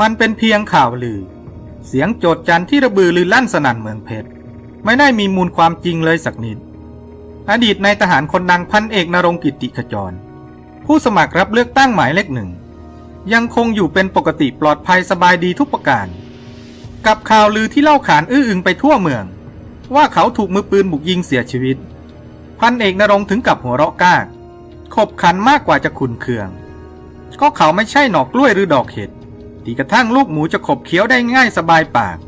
มันเป็นเพียงข่าวลือ เสียงโจดจันที่ระบือลือลั่นสนั่นเมืองเพชรไม่ได้มีมูลความจริงเลยสักนิด อดีตนายทหารคนดังพันเอกนรงค์กิติขจร ผู้สมัครรับเลือกตั้งหมายเลขหนึ่ง ยังคงอยู่เป็นปกติปลอดภัยสบายดีทุกประการ กับข่าวลือที่เล่าขานอื้ออึงไปทั่วเมือง ว่าเขาถูกมือปืนบุกยิงเสียชีวิต พันเอกนรงถึงกับหัวเราะกากขบขันมากกว่าจะขุนเคือง ก็เขาไม่ใช่หนอกกล้วยหรือดอกเห็ด ที่กระทั่งลูกหมูจะขบเคี้ยวได้ง่ายสบายปาก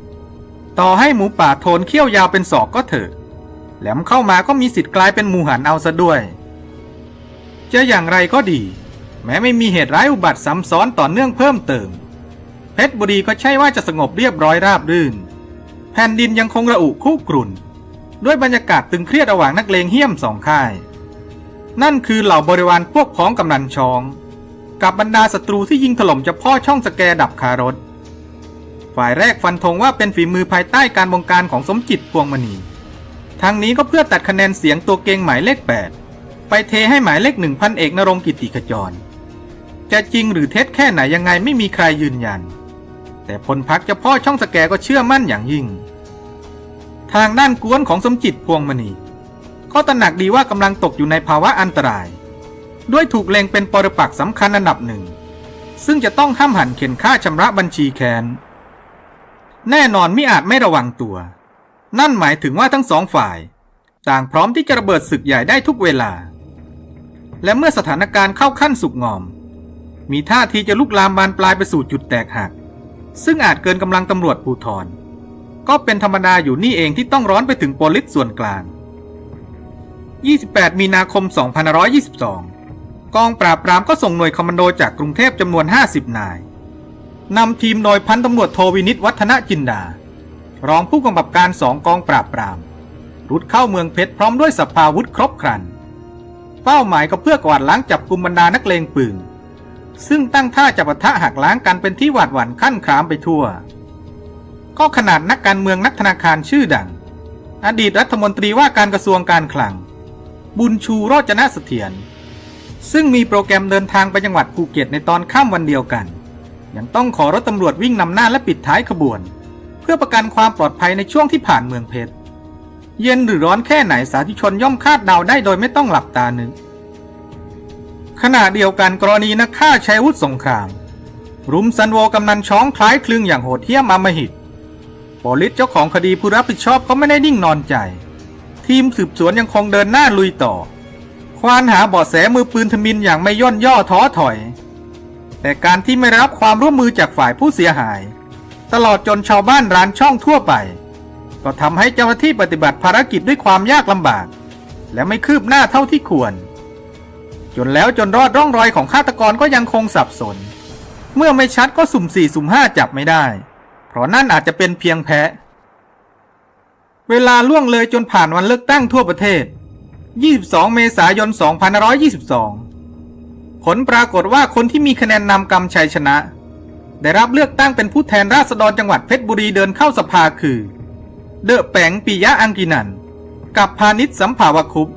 ต่อให้หมูป่าโทนเขี้ยวยาวเป็นศอกก็เถอะ แหลมเข้ามาก็มีสิทธิ์กลายเป็นหมูหันเอาซะด้วย จะอย่างไรก็ดี แม้ไม่มีเหตุร้ายอุบัติซ้ำซ้อนต่อเนื่องเพิ่มเติม เพชรบุรีก็ใช่ว่าจะสงบเรียบร้อยราบรื่น แผ่นดินยังคงระอุคุกรุ่น ด้วยบรรยากาศตึงเครียดระหว่างนักเลงเฮี้ยมสองค่าย นั่นคือเหล่าบริวารพวกพ้องกำนันชอง กับบรรดาศัตรูที่ยิงถล่มเฉพาะช่องสแกดับคารถ ฝ่ายแรกฟันธงว่าเป็นฝีมือภายใต้การบงการของสมจิตพวงมณีทางนี้ก็เพื่อตัดคะแนนเสียงตัวเก่งหมายเลข 8 ไปเทให้หมายเลขหนึ่งพันเอกนรงกิติขจร จะจริงหรือเท็จแค่ไหนยังไงไม่มีใครยืนยัน แต่พลพักเฉพาะช่องสแกก็เชื่อมั่นอย่างยิ่ง ทางด้านกวนของสมจิตพวงมณี ก็ตระหนักดีว่ากำลังตกอยู่ในภาวะอันตราย ด้วยถูกเล็งเป็นปรปักษ์สำคัญอันดับหนึ่ง ซึ่งจะต้องห้ามหันเข็นค่าชำระบัญชีแค้น แน่นอนมิอาจไม่ระวังตัว นั่นหมายถึงว่าทั้งสองฝ่าย ต่างพร้อมที่จะระเบิดศึกใหญ่ได้ทุกเวลา และเมื่อสถานการณ์เข้าขั้นสุกงอม มีท่าทีจะลุกลามบานปลายไปสู่จุดแตกหัก ซึ่งอาจเกินกำลังตำรวจภูธรก็เป็นธรรมดาอยู่นี่เองที่ต้องร้อนไปถึงโปลิสส่วนกลาง 28 มีนาคม 2522 กองปราบปรามก็ส่งหน่วยคอมมานโดจากกรุงเทพจำนวน 50 นายนำทีมโดยพันตำรวจโทวินิตวัฒนจินดา รองผู้กำกับการสองกองปราบปราม รุดเข้าเมืองเพชรพร้อมด้วยสภาวุธครบครัน เป้าหมายก็เพื่อกวาดล้างจับกลุ่มบรรดานักเลงปืน ซึ่งตั้งท่าจะปะทะหักล้างกันเป็นที่หวาดหวั่นขั้นครามไปทั่ว ก็ขนาดนักการเมืองนักธนาคารชื่อดัง อดีตรัฐมนตรีว่าการกระทรวงการคลัง บุญชูโรจนเสถียร ซึ่งมีโปรแกรมเดินทางไปจังหวัดภูเก็ตในตอนค่ำวันเดียวกัน ยังต้องขอรถตำรวจวิ่งนำหน้าและปิดท้ายขบวน เพื่อประกันความปลอดภัยในช่วงที่ผ่านเมืองเพชร เย็นหรือร้อนแค่ไหนสาธุชนย่อมคาดเดาได้โดยไม่ต้องหลับตานึกขณะเดียวกันกรณีนักฆ่าใช้อาวุธสงคราม รุมซันโวกำนันช้องคล้ายคลึงอย่างโหดเหี้ยมอำมหิตปลิสเจ้าของคดีผู้รับผิดชอบก็ไม่ได้นิ่งนอนใจ ทีมสืบสวนยังคงเดินหน้าลุยต่อ ควานหาเบาะแสมือปืนทมินอย่างไม่ย่นย่อท้อถอย แต่การที่ไม่รับความร่วมมือจากฝ่ายผู้เสียหาย ตลอดจนชาวบ้านร้านช่องทั่วไป ก็ทำให้เจ้าหน้าที่ปฏิบัติภารกิจด้วยความยากลำบาก และไม่คืบหน้าเท่าที่ควร จนแล้วจนรอดร่องรอยของฆาตกรก็ยังคงสับสน เมื่อไม่ชัดก็สุ่มสี่สุ่มห้าจับไม่ได้ เพราะนั่นอาจจะเป็นเพียงแพ้เวลาล่วงเลยจนผ่านวันเลือกตั้งทั่วประเทศ 22 เมษายน 2522 ผลปรากฏว่าคนที่มีคะแนนนำกำชัยชนะ ได้รับเลือกตั้งเป็นผู้แทนราษฎรจังหวัดเพชรบุรีเดินเข้าสภาคือ เดอะแปงปิยะอังกินัน กับพาณิชสัมภาวคุป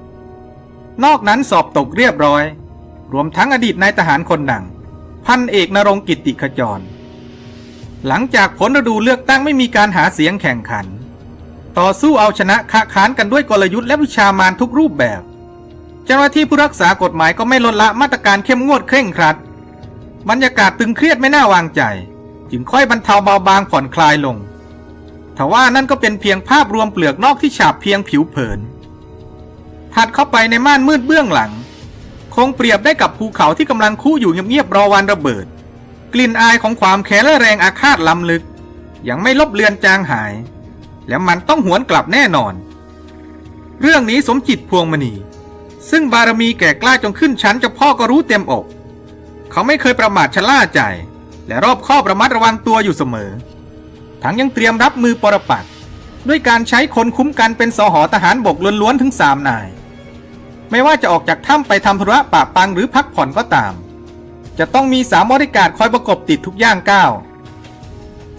นอกนั้นสอบตกเรียบร้อย รวมทั้งอดีตนายทหารคนดัง พันเอกนรงค์กิติขจร หลังจากผลฤดูเลือกตั้งไม่มีการหาเสียงแข่งขัน ต่อสู้เอาชนะค้าขานกันด้วยกลยุทธ์และวิชามารทุกรูปแบบ เจ้าหน้าที่ผู้รักษากฎหมายก็ไม่ลดละมาตรการเข้มงวดเคร่งครัด บรรยากาศตึงเครียดไม่น่าวางใจ จึงค่อยบรรเทาเบาบางผ่อนคลายลงทว่านั่นก็เป็นเพียงภาพรวมเปลือกนอกที่ฉาบเพียงผิวเผิน ถัดเข้าไปในม่านมืดเบื้องหลัง คงเปรียบได้กับภูเขาที่กำลังคู่อยู่เงียบๆรอวันระเบิด กลิ่นอายของความแค้นและแรงอาฆาตล้ำลึก ยังไม่ลบเลือนจางหาย และมันต้องหวนกลับแน่นอน เรื่องนี้สมจิตพวงมณี ซึ่งบารมีแก่กล้าจนขึ้นชั้นเจ้าพ่อก็รู้เต็มอก เขาไม่เคยประมาทชะล่าใจ และรอบคอบระมัดระวังตัวอยู่เสมอ ทั้งยังเตรียมรับมือปรปักษ์ด้วยการใช้คนคุ้มกันเป็นสหทหารบกล้วนๆถึงสามนาย ไม่ว่าจะออกจากถ้ำไปทำธุระปะปังหรือพักผ่อนก็ตาม จะต้องมีสามบริการคอยประกบติดทุกย่างก้าว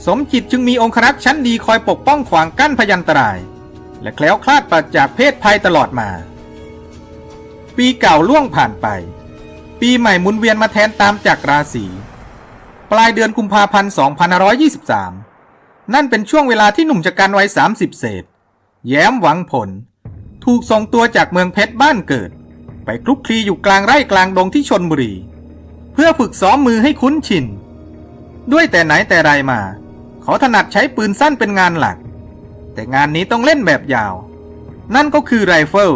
สมจิตจึงมีองครักษ์ชั้นดีคอยปกป้องขวางกั้นพยันตราย และแคล้วคลาดปราศจากเพศภัยตลอดมา ปีเก่าล่วงผ่านไป ปีใหม่หมุนเวียนมาแทนตามจากราศีปลายเดือนกุมภาพันธ์ 2523 นั่นเป็นช่วงเวลาที่หนุ่มจักรันวัย 30 เศษ แย้มหวังผล ถูกส่งตัวจากเมืองเพชรบ้านเกิด ไปคลุกคลีอยู่กลางไร่กลางดงที่ชนบุรี เพื่อฝึกซ้อมมือให้คุ้นชิน ด้วยแต่ไหนแต่ไรมา เขาถนัดใช้ปืนสั้นเป็นงานหลัก แต่งานนี้ต้องเล่นแบบยาว นั่นก็คือไรเฟิล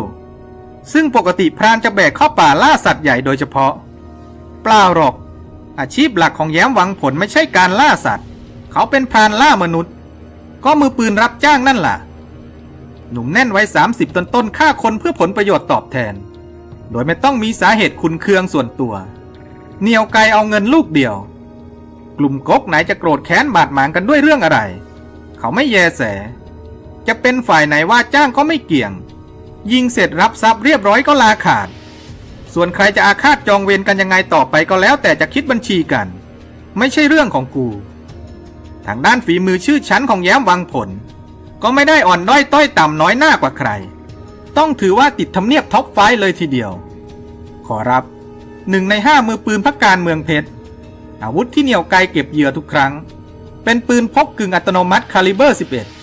ซึ่งปกติพรานจะแบกเข้าป่าล่าสัตว์ใหญ่โดยเฉพาะ เปล่าหรอก อาชีพหลักของแย้มหวังผลไม่ใช่การล่าสัตว์ เขาเป็นพรานล่ามนุษย์ ก็มือปืนรับจ้างนั่นล่ะ หนุ่มแน่นไว้ 30 ต้นต้นฆ่าคนเพื่อผลประโยชน์ตอบแทน โดยไม่ต้องมีสาเหตุคุณเคืองส่วนตัว เหนียวไกลเอาเงินลูกเดียว กลุ่มก๊กไหนจะโกรธแค้นบาดหมางกันด้วยเรื่องอะไร เขาไม่แยแส จะเป็นฝ่ายไหนว่าจ้างก็ไม่เกี่ยง ยิงเสร็จรับทรัพย์เรียบร้อยก็ลาขาด ส่วนใครจะอาฆาตจองเวรกันยังไงต่อไปก็แล้วแต่จะคิดบัญชีกัน ไม่ใช่เรื่องของกู ทางด้านฝีมือชื่อชั้นของแย้มวังผล ก็ไม่ได้อ่อนด้อยต้อยต่ำน้อยหน้ากว่าใคร ต้องถือว่าติดทำเนียบท็อปไฟเลยทีเดียว ขอรับหนึ่งในห้ามือปืนพักการเมืองเพชร อาวุธที่เหนี่ยวไกลเก็บเหยื่อทุกครั้ง เป็นปืนพกกึ่งอัตโนมัติคาลิเบอร์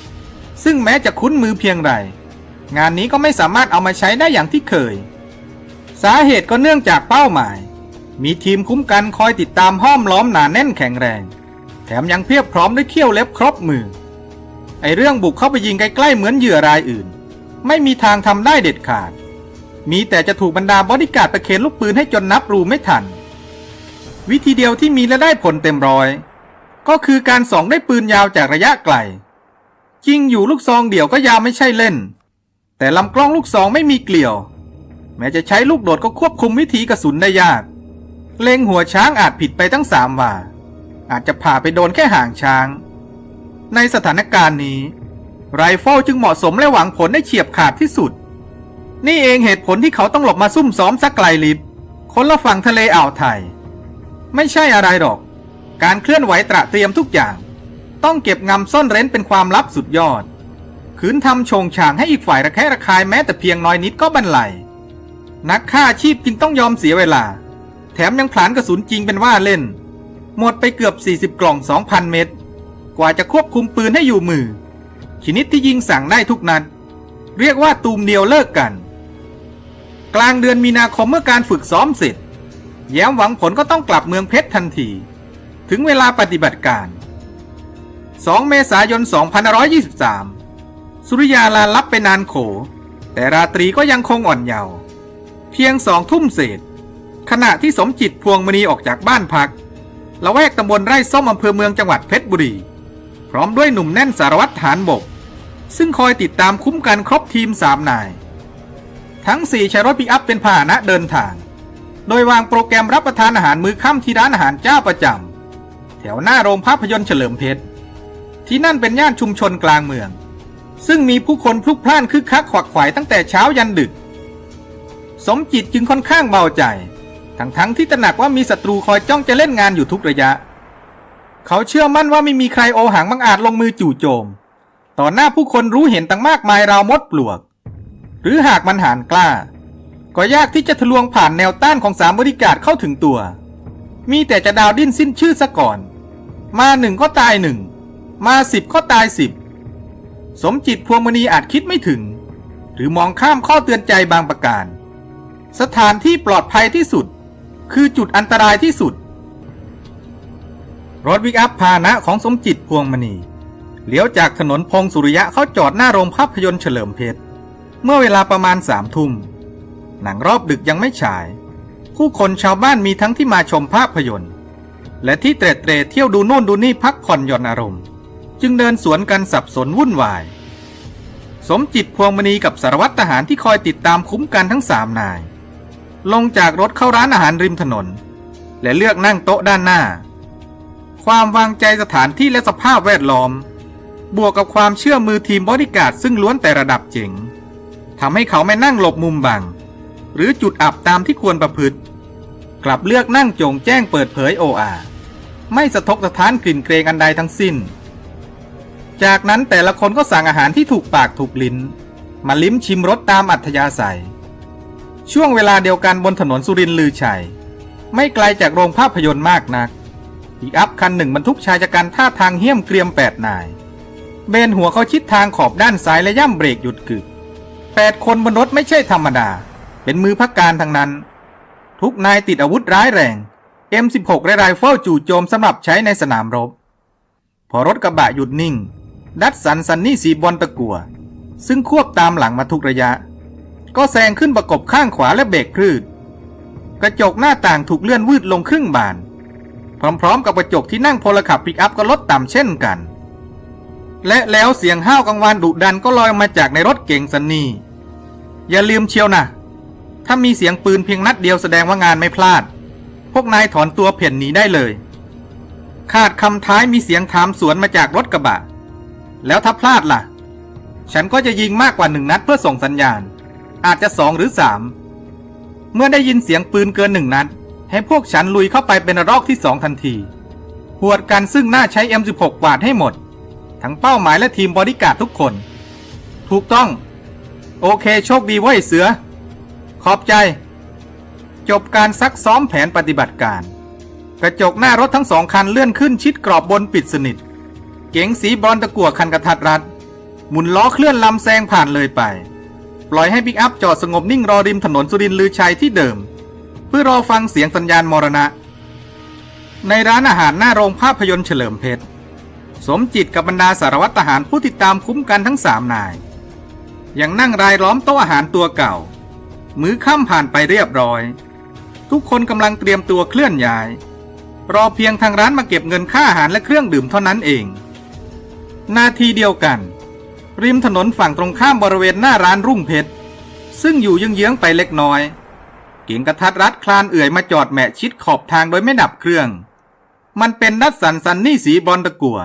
11 ซึ่งแม้จะคุ้นมือเพียงไร งานนี้ก็ไม่สามารถเอามาใช้ได้อย่างที่เคย สาเหตุก็เนื่องจากเป้าหมาย มีทีมคุ้มกันคอยติดตามห้อมล้อมหนาแน่นแข็งแรง แถมยังเพียบพร้อมด้วยเขี้ยวเล็บครบมือ ไอเรื่องบุกเข้าไปยิงใกล้ๆเหมือนเหยื่อรายอื่น ไม่มีทางทำได้เด็ดขาด มีแต่จะถูกบรรดาบอดี้การ์ดประเคนลูกปืนให้จนนับรูไม่ทัน วิธีเดียวที่มีและได้ผลเต็มร้อย ก็คือการส่องได้ปืนยาวจากระยะไกลจริงอยู่ลูกซองเดี่ยวก็ยาวไม่ใช่เล่น แต่ลำกล้องลูกซองไม่มีเกลียว แม้จะใช้ลูกโดดก็ควบคุมวิธีกระสุนได้ยาก เล็งหัวช้างอาจผิดไปทั้งสามว่า อาจจะผ่าไปโดนแค่ห่างช้าง ในสถานการณ์นี้ ไรเฟิลจึงเหมาะสมและหวังผลได้เฉียบขาดที่สุด นี่เองเหตุผลที่เขาต้องหลบมาซุ่มซ้อมสักไกลลิบคนละฝั่งทะเลอ่าวไทย ไม่ใช่อะไรหรอก การเคลื่อนไหวตระเตรียมทุกอย่าง ต้องเก็บงำซ่อนเร้นเป็นความลับสุดยอด ขืนทำโชงช่างให้อีกฝ่ายระแคะระคายแม้แต่เพียงน้อยนิดก็บันไลนักฆ่าอาชีพจึงต้องยอมเสียเวลา แถมยังผลานกระสุนจริงเป็นว่าเล่น หมดไปเกือบ 40 กล่อง 2,000 เม็ดกว่าจะควบคุมปืนให้อยู่มือ ชนิดที่ยิงสั่งได้ทุกนัด เรียกว่าตูมเดียวเลิกกัน กลางเดือนมีนาคมเมื่อการฝึกซ้อมเสร็จ แย้มหวังผลก็ต้องกลับเมืองเพชรทันที ถึงเวลาปฏิบัติการ 2 เมษายน 2523 สุริยาลาลับไปนานโข แต่ราตรีก็ยังคงอ่อนเยาว์เพียงสองทุ่มเศษ ขณะที่สมจิตพวงมณีออกจากบ้านพักละแวกตำบลไร่ส้มอำเภอเมืองจังหวัดเพชรบุรี พร้อมด้วยหนุ่มแน่นสารวัตรฐานบก ซึ่งคอยติดตามคุ้มกันครบทีมสามนาย ทั้งสี่ใช้รถปิกอัพเป็นพาหนะเดินทาง โดยวางโปรแกรมรับประทานอาหารมื้อค่ำที่ร้านอาหารเจ้าประจำแถวหน้าโรงภาพยนตร์เฉลิมเพชร ที่นั่นเป็นย่านชุมชนกลางเมือง ซึ่งมีผู้คนพลุกพล่านคึกคักขวักไขวตั้งแต่เช้ายันดึก สมจิตจึงค่อนข้างเบาใจ ทั้งทั้งที่ตระหนักว่ามีศัตรูคอยจ้องจะเล่นงานอยู่ทุกระยะ เขาเชื่อมั่นว่าไม่มีใครโอหังบังอาจลงมือจู่โจม ต่อหน้าผู้คนรู้เห็นตั้งมากมายราวมดปลวก หรือหากมันหานกล้า ก็ยากที่จะทะลวงผ่านแนวต้านของสามบริการเข้าถึงตัว มีแต่จะดาวดิ้นสิ้นชื่อซะก่อน มาหนึ่งก็ตายหนึ่ง มาสิบก็ตายสิบ สมจิตพวงมณีอาจคิดไม่ถึง หรือมองข้ามข้อเตือนใจบางประการ สถานที่ปลอดภัยที่สุด คือจุดอันตรายที่สุด รถวิกอัพพาหนะของสมจิตพวงมณีเลี้ยวจากถนนพงสุริยะเข้าจอดหน้าโรงภาพยนตร์เฉลิมเพชร เมื่อเวลาประมาณสามทุ่ม หนังรอบดึกยังไม่ฉาย ผู้คนชาวบ้านมีทั้งที่มาชมภาพยนตร์ และที่เตร็ดเตรเที่ยวดูโน่นดูนี่พักผ่อนหย่อนอารมณ์ จึงเดินสวนกันสับสนวุ่นวาย สมจิตพวงมณีกับสารวัตรทหารที่คอยติดตามคุ้มกันทั้งสามนาย ลงจากรถเข้าร้านอาหารริมถนน และเลือกนั่งโต๊ะด้านหน้า ความวางใจสถานที่และสภาพแวดล้อม บวกกับความเชื่อมือทีมบอดี้การ์ดซึ่งล้วนแต่ระดับเจ๋งทำให้เขาไม่นั่งหลบมุมบัง หรือจุดอับตามที่ควรประพฤติ กลับเลือกนั่งโจงแจ้งเปิดเผยโออาไม่สะทกสะท้านกลิ่นเกรงอันใดทั้งสิ้น จากนั้นแต่ละคนก็สั่งอาหารที่ถูกปากถูกลิ้น มาลิ้มชิมรสตามอัธยาศัย ช่วงเวลาเดียวกันบนถนนสุรินทร์ลือชัย ไม่ไกลจากโรงภาพยนตร์มากนักปิกอัพคันหนึ่งบรรทุกชายชะกันท่าทางเหี้ยมเกรียมแปดนาย เบนหัวเขาชิดทางขอบด้านซ้ายและย่ำเบรกหยุดกึกแปดคนบนรถไม่ใช่ธรรมดา เป็นมือพักการทั้งนั้น ทุกนายติดอาวุธร้ายแรง M16 และไรเฟิลจู่โจมสำหรับใช้ในสนามรบ พอรถกระบะหยุดนิ่ง ดัดสันซันนี่สีบอลตะกัว ซึ่งควบตามหลังมาทุกระยะ ก็แซงขึ้นประกบข้างขวาและเบรกพืดกระจกหน้าต่างถูกเลื่อนวืดลงครึ่งบาน พร้อมๆ กับกระจกที่นั่งพลขับปิกอัพก็ลดต่ำเช่นกัน และแล้วเสียงห้าวกังวานดุดันก็ลอยมาจากในรถเก๋งซันนี่อย่าลืมเชียวนะ ถ้ามีเสียงปืนเพียงนัดเดียวแสดงว่างานไม่พลาด พวกนายถอนตัวเพ่นหนีได้เลยขาดคำท้ายมีเสียงถามสวนมาจากรถกระบะ แล้วถ้าพลาดล่ะ ฉันก็จะยิงมากกว่าหนึ่งนัดเพื่อส่งสัญญาณ อาจจะสองหรือสาม เมื่อได้ยินเสียงปืนเกินหนึ่งนัด ให้พวกฉันลุยเข้าไปเป็นรอกที่สองทันที หวดกันซึ่งหน้าใช้ M16 กวาดให้หมด ทั้งเป้าหมายและทีมบอดี้การ์ดทุกคน ถูกต้อง โอเค โชคดีเว้ยเสือ ขอบใจ จบการซักซ้อมแผนปฏิบัติการ กระจกหน้ารถทั้งสองคันเลื่อนขึ้นชิดกรอบบนปิดสนิท เก๋งสีบรอนตะกั่วคันกระทัดรัด หมุนล้อเคลื่อนลำแซงผ่านเลยไป ปล่อยให้ปิกอัพจอดสงบนิ่งรอริมถนนสุรินทร์ลือชัยที่เดิม เพื่อรอฟังเสียงสัญญาณมรณะ ในร้านอาหารหน้าโรงภาพยนตร์เฉลิมเพชรสมจิตกับบรรดาสารวัตรทหารผู้ติดตามคุ้มกันทั้งสามนาย ยังนั่งรายล้อมโต๊ะอาหารตัวเก่า มื้อค่ำผ่านไปเรียบร้อย ทุกคนกำลังเตรียมตัวเคลื่อนย้าย รอเพียงทางร้านมาเก็บเงินค่าอาหารและเครื่องดื่มเท่านั้นเอง นาทีเดียวกัน ริมถนนฝั่งตรงข้ามบริเวณหน้าร้านรุ่งเพชร ซึ่งอยู่เยื้องๆไปเล็กน้อย เก๋งกระทัดรัดคลานเอื่อยมาจอดแมะชิดขอบทางโดยไม่ดับเครื่อง มันเป็นนัดสันสันนี่สีบอลตะกัว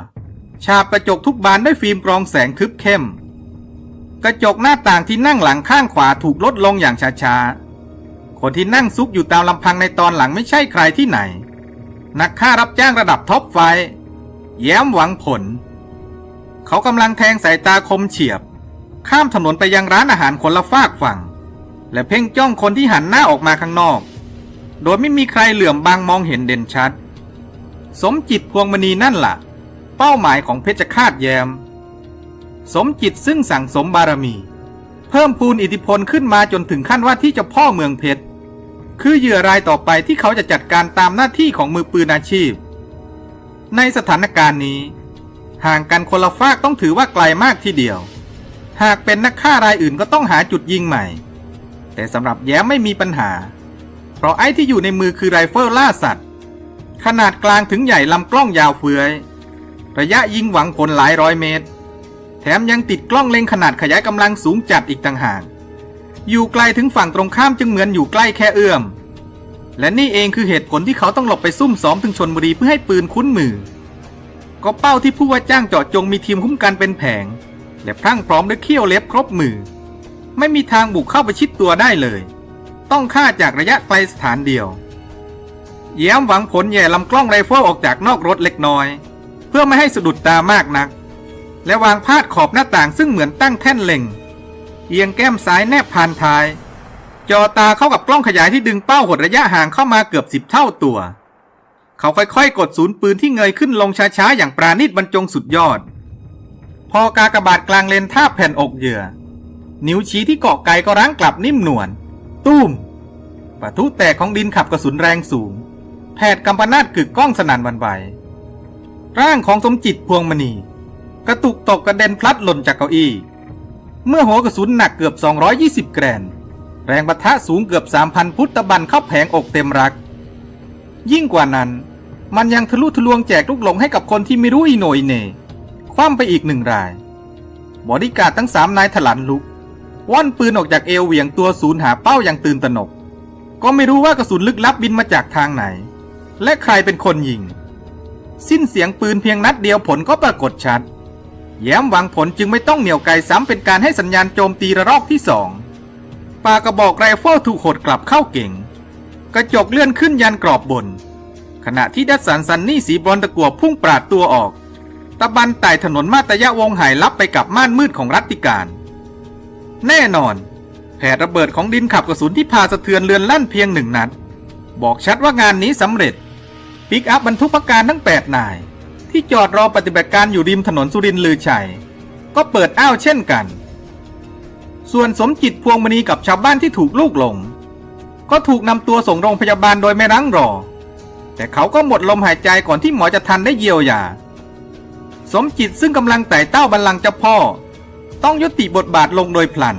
ฉาบกระจกทุกบานด้วยฟิล์มกรองแสงทึบเข้ม กระจกหน้าต่างที่นั่งหลังข้างขวาถูกลดลงอย่างช้าๆ คนที่นั่งซุกอยู่ตามลำพังในตอนหลังไม่ใช่ใครที่ไหน นักฆ่ารับจ้างระดับท็อปไฟ แย้มหวังผล เขากำลังแทงสายตาคมเฉียบ ข้ามถนนไปยังร้านอาหารคนละฝากฝั่ง และเพ่งจ้องคนที่หันหน้าออกมาข้างนอก โดยไม่มีใครเหลื่อมบางมองเห็นเด่นชัด สมจิตพวงมณีนั่นล่ะ เป้าหมายของเพชฌฆาตแยม สมจิตซึ่งสั่งสมบารมี เพิ่มพูนอิทธิพลขึ้นมาจนถึงขั้นว่าที่เจ้าพ่อเมืองเพชร คือเหยื่อรายต่อไปที่เขาจะจัดการตามหน้าที่ของมือปืนอาชีพ ในสถานการณ์นี้ ห่างกันคนละฟากต้องถือว่าไกลมากทีเดียว หากเป็นนักฆ่ารายอื่นก็ต้องหาจุดยิงใหม่ แต่สำหรับแย้มไม่มีปัญหา เพราะไอ้ที่อยู่ในมือคือไรเฟิลล่าสัตว์ ขนาดกลางถึงใหญ่ลำกล้องยาวเฟือย ระยะยิงหวังผลหลายร้อยเมตร มยังติดกล้องเล็งขนาดขยายกำลังสูงจัดอีกต่างหาก อยู่ไกลถึงฝั่งตรงข้ามจึงเหมือนอยู่ใกล้แค่เอื้อม และนี่เองคือเหตุผลที่เขาต้องหลบไปซุ่มซ้อมถึงชนบุรีเพื่อให้ปืนคุ้นมือ ก็เป้าที่ผู้ว่าจ้างเจาะจงมีทีมคุ้มกันเป็นแผง และพรั่งพร้อมด้วยเขี้ยวเล็บครบมือ ไม่มีทางบุกเข้าไปชิดตัวได้เลย ต้องฆ่าจากระยะไกลสถานเดียว แย้มหวังผลแย่ลำกล้องไรเฟิลออกจากนอกรถเล็กน้อย เพื่อไม่ให้สะดุดตามากนัก และวางพาดขอบหน้าต่างซึ่งเหมือนตั้งแท่นเล็ง เอียงแก้มซ้ายแนบพานท้าย จอตาเข้ากับกล้องขยายที่ดึงเป้าหดระยะห่างเข้ามาเกือบสิบเท่าตัว เขาค่อยๆ กดศูนย์ปืนที่เงยขึ้นลงช้าๆ อย่างปราณีตบรรจงสุดยอด พอกากระบาดกลางเลนท่าแผ่นอกเหยื่อ นิ้วชี้ที่เกาะไกก็รั้งกลับนิ่มนวลตุ้มปะทุแตกของดินขับกระสุนแรงสูง แผดกำปนาตกึกก้องสนั่นวันไหวร่างของสมจิตพวงมณี กระตุกตกกระเด็นพลัดหล่นจากเก้าอี้ เมื่อหัวกระสุนหนักเกือบ 220 แกรน แรงปะทะสูงเกือบ 3,000 พุทธบันเข้าแผงอกเต็มรัก ยิ่งกว่านั้น มันยังทะลุทะลวงแจกลูกหลงให้กับคนที่ไม่รู้อีโหนยเนคว่ำไปอีกหนึ่งราย บอดี้การ์ดทั้งสามนายถลันลุกว่อนปืนออกจากเอวเหวี่ยงตัวศูนย์หาเป้าอย่างตื่นตระหนก ก็ไม่รู้ว่ากระสุนลึกลับบินมาจากทางไหน และใครเป็นคนยิง สิ้นเสียงปืนเพียงนัดเดียวผลก็ปรากฏชัด แย้มหวังผลจึงไม่ต้องเหนี่ยวไกลซ้ำเป็นการให้สัญญาณโจมตีระลอกที่สองปากระบอกไรเฟิลถูกหดกลับเข้าเก่ง กระจกเลื่อนขึ้นยันกรอบบน ขณะที่ดัสสันซันนี่สีบอนตะกัวพุ่งปราดตัวออก ตะบันไต่ถนนมาตยะวงหายลับไปกับม่านมืดของรัตติการ แน่นอน แผดระเบิดของดินขับกระสุนที่พาสะเทือนเรือนลั่นเพียงหนึ่งนัด บอกชัดว่างานนี้สำเร็จ ปิกอัพบรรทุกพกการทั้ง8นาย ที่จอดรอปฏิบัติการอยู่ริมถนนสุรินทร์ลือชัย ก็เปิดอ้าวเช่นกัน ส่วนสมจิตพวงมณีกับชาวบ้านที่ถูกลูกหลง ก็ถูกนำตัวส่งโรงพยาบาลโดยไม่รั้งรอ แต่เขาก็หมดลมหายใจก่อนที่หมอจะทันได้เยียวยา สมจิตซึ่งกำลังไต่เต้าบัลลังก์เจ้าพ่อ ต้องยุติบทบาทลงโดยพลัน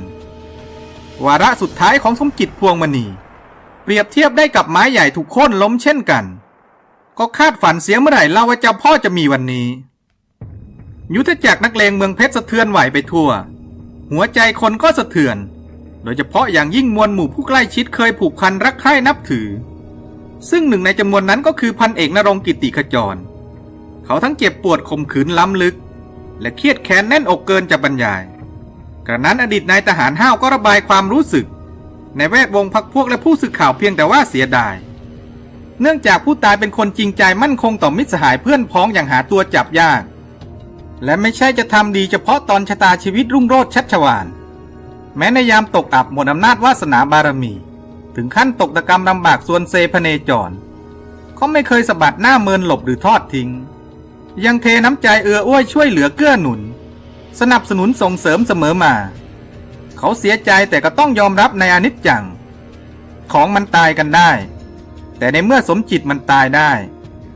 วาระสุดท้ายของสมจิตพวงมณี เปรียบเทียบได้กับไม้ใหญ่ถูกโค่นล้มเช่นกัน ก็คาดฝันเสียเมื่อไหร่เล่าว่าเจ้าพ่อจะมีวันนี้ ยุทธจักรนักเลงเมืองเพชรสะเทือนไหวไปทั่ว หัวใจคนก็สะเทือน โดยเฉพาะอย่างยิ่งมวลหมู่ผู้ใกล้ชิดเคยผูกพันรักใคร่นับถือ ซึ่งหนึ่งในจำนวนนั้นก็คือพันเอกนรงกิติขจร เขาทั้งเจ็บปวดข่มขืนล้ำลึก และเครียดแค้นแน่นอกเกินจะบรรยาย กระนั้นอดีตนายทหารห้าวก็ระบายความรู้สึก ในแวดวงพักพวกและผู้สื่อข่าวเพียงแต่ว่าเสียดาย เนื่องจากผู้ตายเป็นคนจริงใจมั่นคงต่อมิตรสหายเพื่อนพ้องอย่างหาตัวจับยาก และไม่ใช่จะทำดีเฉพาะตอนชะตาชีวิตรุ่งโรจน์ชัชวาน แม้ในยามตกอับหมดอำนาจวาสนาบารมี ถึงขั้นตกตะกรรมลำบากส่วนเซพเนจรเขาไม่เคยสะบัดหน้าเมินหลบหรือทอดทิ้ง ยังเทน้ำใจเอื้ออ้วยช่วยเหลือเกื้อหนุน สนับสนุนส่งเสริมเสมอมา เขาเสียใจแต่ก็ต้องยอมรับในอนิจจัง ของมันตายกันได้ แต่ในเมื่อสมจิตมันตายได้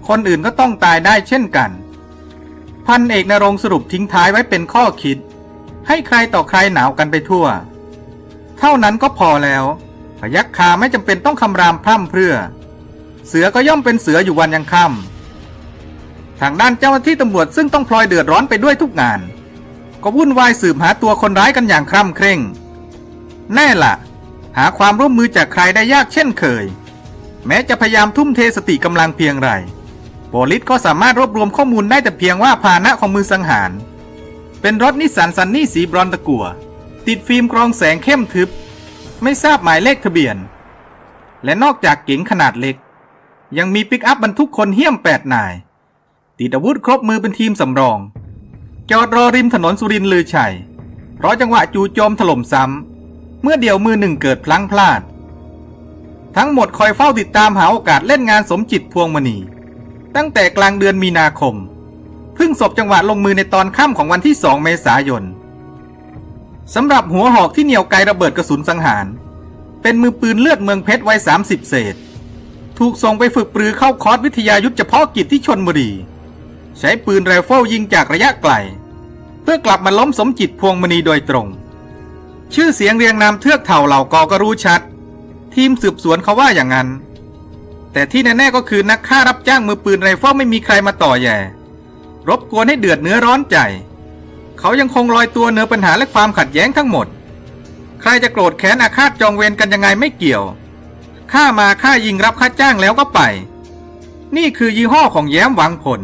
คนอื่นก็ต้องตายได้เช่นกัน พันเอกนรงสรุปทิ้งท้ายไว้เป็นข้อคิด ให้ใครต่อใครหนาวกันไปทั่ว เท่านั้นก็พอแล้วพยักคาไม่จำเป็นต้องคำรามพร่ำเพรื่อ เสือก็ย่อมเป็นเสืออยู่วันยังค่ำทางด้านเจ้าหน้าที่ตำรวจซึ่งต้องพลอยเดือดร้อนไปด้วยทุกงาน ก็วุ่นวายสืบหาตัวคนร้ายกันอย่างคร่ำเคร่ง แน่ละ่ะ หาความร่วมมือจากใครได้ยากเช่นเคย แม้จะพยายามทุ่มเทสติกำลังเพียงไรโปลิสก็สามารถรวบรวมข้อมูลได้แต่เพียงว่าพาหนะของมือสังหาร เป็นรถนิสสันซันนี่สีบรอนตะกัว ติดฟิล์มกรองแสงเข้มทึบ ไม่ทราบหมายเลขทะเบียน และนอกจากเก๋งขนาดเล็ก ยังมีปิกอัพบรรทุกคนเหี้ยมแปดนาย ติดอาวุธครบมือเป็นทีมสำรองจอดรอริมถนนสุรินทร์ลือชัย เพรอจังหวะจู่โจมถล่มซ้ำ เมื่อเดี่ยวมือหนึ่งเกิดพลั้งพลาด ทั้งหมดคอยเฝ้าติดตามหาโอกาสเล่นงานสมจิตพวงมณี ตั้งแต่กลางเดือนมีนาคม เพิ่งศบจังหวะลงมือในตอนค่ำของวันที่2เมษายนสำหรับหัวหอกที่เหนี่ยวไกลระเบิดกระสุนสังหาร เป็นมือปืนเลือดเมืองเพชรวัย30 เศษ ถูกส่งไปฝึกปรือเข้าคอร์สวิทยายุทธเฉพาะกิจที่ชนบุรี ใช้ปืนไรเฟิลยิงจากระยะไกล เพื่อกลับมาล้มสมจิตพวงมณีโดยตรง ชื่อเสียงเรียงนามเทือกเถ่าเหล่ากอก็รู้ชัด ทีมสืบสวนเขาว่าอย่างนั้น แต่ที่แน่ๆก็คือนักฆ่ารับจ้างมือปืนไรเฟิลไม่มีใครมาต่อแย่ รบกวนให้เดือดเนื้อร้อนใจ เขายังคงลอยตัวเหนือปัญหาและความขัดแย้งทั้งหมด ใครจะโกรธแค้นอาฆาตจองเวรกันยังไงไม่เกี่ยวฆ่ามาฆ่ายิงรับค่าจ้างแล้วก็ไป นี่คือยี่ห้อของแย้มหวังผล